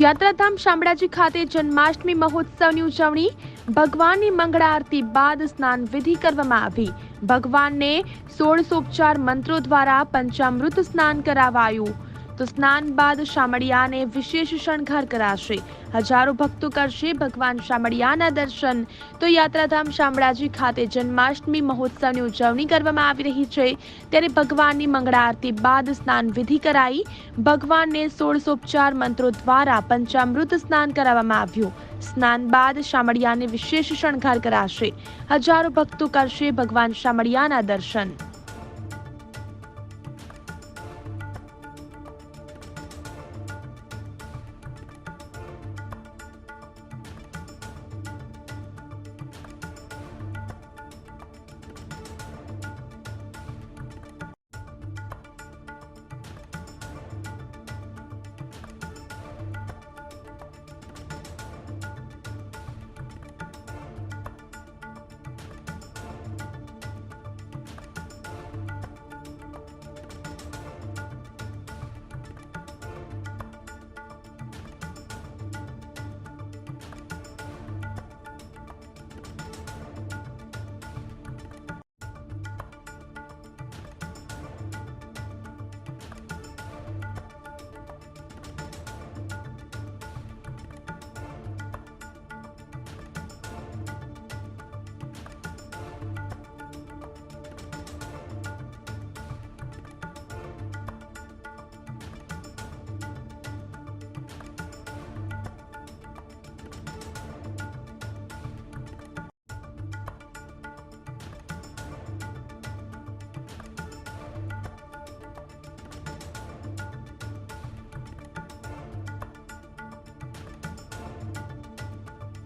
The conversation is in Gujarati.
યાત્રાધામ શામળાજી ખાતે જન્માષ્ટમી મહોત્સવની ઉજવણી, ભગવાનની મંગળા આરતી બાદ સ્નાન વિધિ કરવામાં આવી. ભગવાનને સોળસોપચાર મંત્રો દ્વારા પંચામૃત સ્નાન કરાવાયું. તો સ્નાન બાદ શામળિયાને વિશેષ શણગાર કરાશે. હજારો ભક્તો કરશે ભગવાન શામળિયાના દર્શન. તો યાત્રાધામ શામળાજી ખાતે જન્માષ્ટમી મહોત્સવની ઉજવણી કરવામાં આવી રહી છે. ત્યારે ભગવાનની મંગળા આરતી બાદ સ્નાન વિધિ કરાઈ. ભગવાનને સોળસોપચાર મંત્રો દ્વારા પંચામૃત સ્નાન કરાવવામાં આવ્યું. સ્નાન બાદ શામળિયાને વિશેષ શણગાર કરાશે. હજારો ભક્તો કરશે ભગવાન શામળિયાના દર્શન.